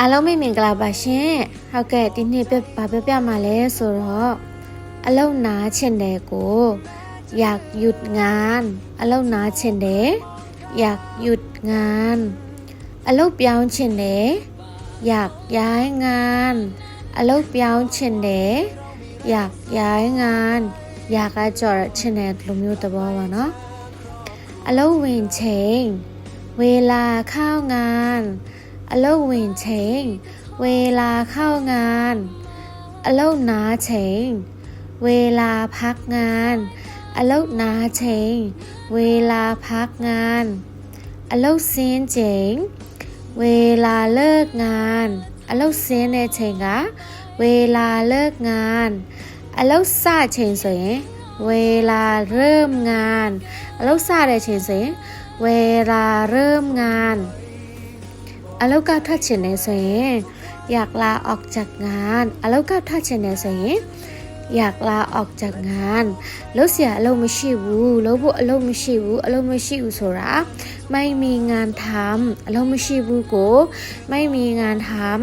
အားလုံးမိတ်မင်္ဂလာပါရှင်ဟုတ်ကဲ့ဒီနေ့ဘာပြောပြမှာလဲဆိုတော့အလုံနာချင်တယ်ကိုอยากหยุดงานအလုံနာချင်တယ်อยากหยุดงานအလုံပြောင်းချင်တယ်อยากย้ายงานအလုံပြောင်းချင်တယ်อยากย้ายงานอยากကကြော်ချင်တယ်လိုမျိုးသဘောပါเนาะအလုံဝင်ချိန်เวลาเข้างานอโลวินเชงเวลาเข้างานอลนาเชงเวลาพักงานอลนาเชงเวลาพักงานอลเซนเจงเวลาเลิกงานอลเซนเนเชงกะเวลาเลิกงาน อลซาเชงสวยเวลาเริ่มงานอลซาเดเชงสวยเวลาเริ่มงานอาลูกาทัชเนสเองอยากลาออกจากงานอาลูกาทัชเนสเองอยากลาออกจากงานแล้วเสียเราไม่ชิวแล้วบุเราไม่ชิวเราไม่ชิวสุระไม่มีงานทำอารม่ชิวูไม่ชิวกูไม่มีงานทำ